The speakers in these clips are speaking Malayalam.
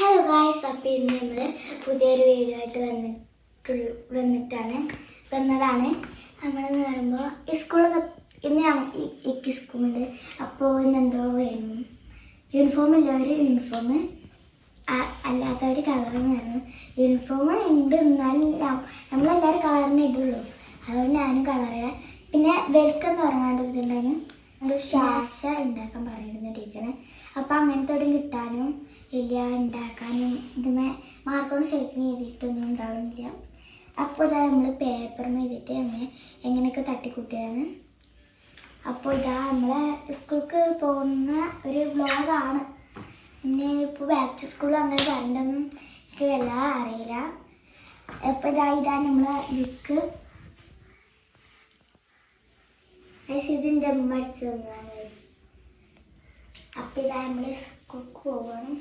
ഹലോ ഗായ്സ് അപ്പോൾ ഇന്ന് നമ്മൾ പുതിയൊരു വീഡിയോ ആയിട്ട് വന്നിട്ടുള്ള വന്നിട്ടാണ്. വന്നതാണ്. നമ്മളെന്ന് പറയുമ്പോൾ സ്കൂളൊക്കെ ഇന്ന് എനിക്ക് സ്കൂളുണ്ട് അപ്പോൾ ഇന്ന് എന്തോ വേണം. യൂണിഫോം ഇല്ലവർ യൂണിഫോം അല്ലാത്തവർ കളറിന് വേണം യൂണിഫോം ഉണ്ട്. എന്നാലും നമ്മളെല്ലാവരും കളറിനെ ഇടുള്ളൂ. അതുകൊണ്ട് ഞാനും കളറുക പിന്നെ വെൽക്കെന്ന് പറയാണ്ടിരുന്നുണ്ടായിരുന്നു ഒരു ശാശ ഉണ്ടാക്കാൻ പറയുന്നു ടീച്ചറെ അപ്പോൾ അങ്ങനത്തെ ഒരു കിട്ടാനും ഇല്ല ഉണ്ടാക്കാനും ഇതുമേ മാർക്കോട് ശരിക്കും ചെയ്തിട്ടൊന്നും ഉണ്ടാവുന്നില്ല അപ്പോൾ ഇതാ നമ്മൾ പേപ്പർ ചെയ്തിട്ട് അങ്ങനെ എങ്ങനെയൊക്കെ തട്ടിക്കൂട്ടിയാണ് അപ്പോൾ ഇതാ നമ്മളെ സ്കൂൾക്ക് പോകുന്ന ഒരു വ്ലോഗാണ് പിന്നെ ഇപ്പോൾ ബാക്ക് ടു സ്കൂൾ അങ്ങനെ വരണ്ടെന്നും എനിക്ക് വല്ലാതെ അറിയില്ല. അപ്പോൾ ഇതാ ഇതാ നമ്മളെ ബുക്ക് ഇതിന്റെ അമ്മ അടിച്ചു തന്നതാണ് അപ്പോൾ അപ്പൊ ഇതാ നമ്മൾ സ്കൂൾക്ക് പോവാണ്.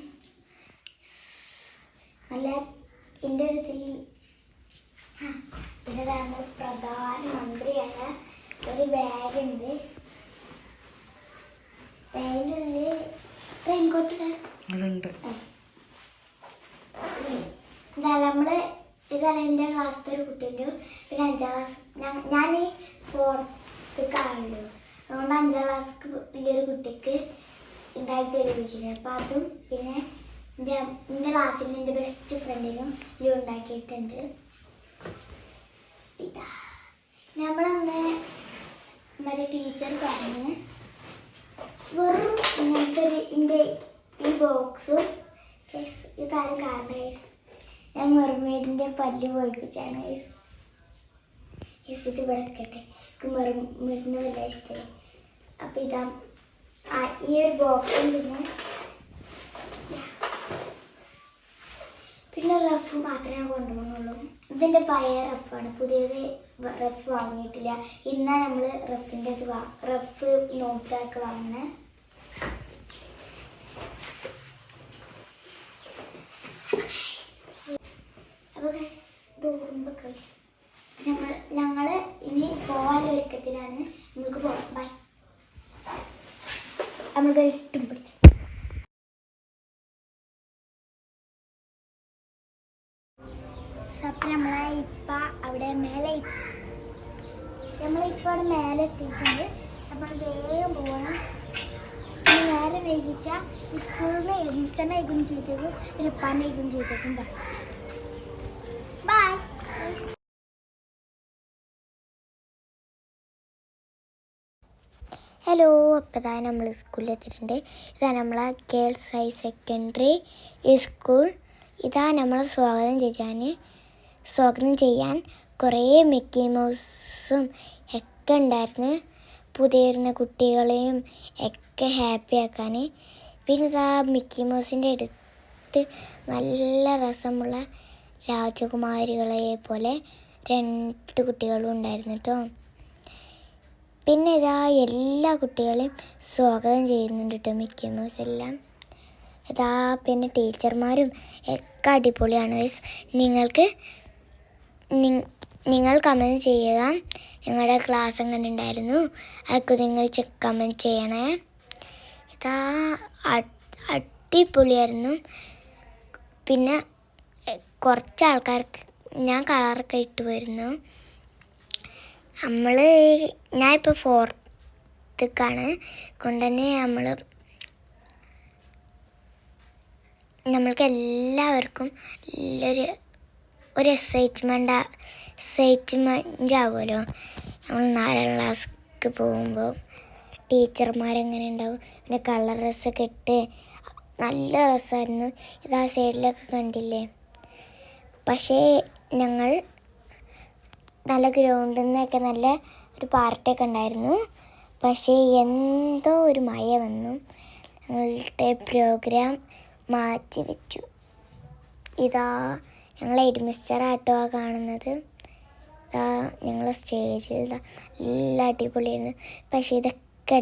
നല്ല എന്റെ ഒരു ഇതിൽ നമ്മൾ പ്രധാനമന്ത്രിയായ ഒരു ബാഗുണ്ട്. ഉണ്ട് ബാഗിന്റെ ഉള്ളിൽ റെയിൻകോട്ട് അതുണ്ട് ഇതാ നമ്മൾ ഇതല്ല എന്റെ ക്ലാസ്സിലത്തെ ഒരു കുട്ടിയുണ്ട്. പിന്നെ അഞ്ചാം ക്ലാസ് ഞാൻ- ഫോർത്ത് കാണുള്ളൂ അതുകൊണ്ട് അഞ്ചാം ക്ലാസ് വലിയൊരു കുട്ടിക്ക് ഉണ്ടായി തരുവിച്ചിട്ടുണ്ട് അപ്പം അതും പിന്നെ എന്റെ എന്റെ ക്ലാസ്സിൽ എന്റെ ബെസ്റ്റ് ഫ്രണ്ടിനും ലീവ് ഉണ്ടാക്കിയിട്ടുണ്ട്. ഇതാ. നമ്മളന്ന് മറ്റേ ടീച്ചർ പറഞ്ഞ് വെറും ഇങ്ങനത്തെ ഒരു എന്റെ ഈ ബോക്സും ഇതാരും കാണണ്ട. ഞാൻ മെർമെയ്ഡിന്റെ പല്ല് പോയിപ്പിച്ചാണ് ഇത് ഇവിടെ വെക്കട്ടെ എനിക്ക് മെർമെയ്ഡിന് വല്ല ഇഷ്ടമായി അപ്പം ഇതാ ഈ ഒരു ബോക്സും പിന്നെ പിന്നെ റഫ് മാത്രമേ കൊണ്ടുപോകുന്നുള്ളൂ. ഇതിന്റെ പഴയ റഫാണ് പുതിയത് റഫ് വാങ്ങിയിട്ടില്ല. ഇന്നാ നമ്മൾ റഫിന്റെ വാ റഫ് നോട്ട്സാക്കി വാങ്ങുന്നത് ഞങ്ങൾ ഇനി പോകാൻ ഒരുക്കത്തിലാണ്. നമുക്ക് പോകാം ബൈ നമുക്ക് ഇട്ടും നമ്മളെ ഇപ്പ അവിടെ മേലെ നമ്മളെ ഇപ്പോൾ അവിടെ മേലെ എത്തിയിട്ടുണ്ട്. നമ്മൾ വേഗം പോകണം. നേരെ വൈകിച്ച സ്കൂളിൽ നിന്ന് മിസ്റ്ററിനെ ഏകും ചെയ്തേക്കും പിന്നെ ഉപ്പാനെ ചെയ്തേക്കും ബൈ ഹലോ അപ്പോൾ നമ്മൾ സ്കൂളിൽ എത്തിയിട്ടുണ്ട്. ഇതാ നമ്മളെ ഗേൾസ് ഹൈ സെക്കൻഡറി സ്കൂൾ. ഇതാ നമ്മളെ സ്വാഗതം ചെയ്യാൻ സ്വാഗതം ചെയ്യാൻ കുറേ മിക്കി മൗസും ഒക്കെ ഉണ്ടായിരുന്നു. പുതിയ വരുന്ന കുട്ടികളെയും ഒക്കെ ഹാപ്പി ആക്കാൻ. പിന്നെ ആ മിക്കി മൗസിന്റെ അടുത്ത് നല്ല രസമുള്ള രാജകുമാരികളെ പോലെ രണ്ട് കുട്ടികളും ഉണ്ടായിരുന്നു കേട്ടോ പിന്നെ ഇതാ എല്ലാ കുട്ടികളെയും സ്വാഗതം ചെയ്യുന്നുണ്ട് കേട്ടോ മിക്കി മൗസ് എല്ലാം. ഇതാ പിന്നെ ടീച്ചർമാരും ഒക്കെ അടിപൊളിയാണ്. നിങ്ങൾക്ക് നിങ്ങൾ കമന്റ് ചെയ്യുക. ഞങ്ങളുടെ ക്ലാസ് എങ്ങനെ ഉണ്ടായിരുന്നു അതൊക്കെ നിങ്ങൾ ചെക്ക് കമന്റ് ചെയ്യണേ. ഇതാ അടിപൊളിയായിരുന്നു. പിന്നെ കുറച്ച് ആൾക്കാർക്ക് ഞാൻ കളറൊക്കെ ഇട്ട് വരുന്നു നമ്മൾ ഞാൻ ഇപ്പോൾ ഫോർത്തേക്കാണ് കൊണ്ട് തന്നെ നമ്മൾ നമ്മൾക്ക് എല്ലാവർക്കും ഒരു ഒരു എക്സൈറ്റ്മെന്റ് എക്സൈറ്റ്മെന്റ് ആവുമല്ലോ. നമ്മൾ നാലാം ക്ലാസ്സിക്ക് പോകുമ്പോൾ ടീച്ചർമാരെങ്ങനെ ഉണ്ടാവും പിന്നെ കളർ ഡ്രസ്സൊക്കെ ഇട്ട് നല്ല രസമായിരുന്നു. ആ സൈഡിലൊക്കെ കണ്ടില്ലേ? പക്ഷേ ഞങ്ങൾ നല്ല ഗ്രൗണ്ടിൽ നിന്നൊക്കെ നല്ല ഒരു പാർട്ടിയൊക്കെ ഉണ്ടായിരുന്നു. പക്ഷേ എന്തോ ഒരു മഴ വന്നു. ഞങ്ങളുടെ പ്രോഗ്രാം മാറ്റി വെച്ചു ഇതാ ഞങ്ങൾ എഡ്മിസ്റ്റർ ആട്ടോ കാണുന്നത്. ഞങ്ങളെ സ്റ്റേജിൽ നല്ല അടിപൊളിയാണ് പക്ഷേ ഇതൊക്കെ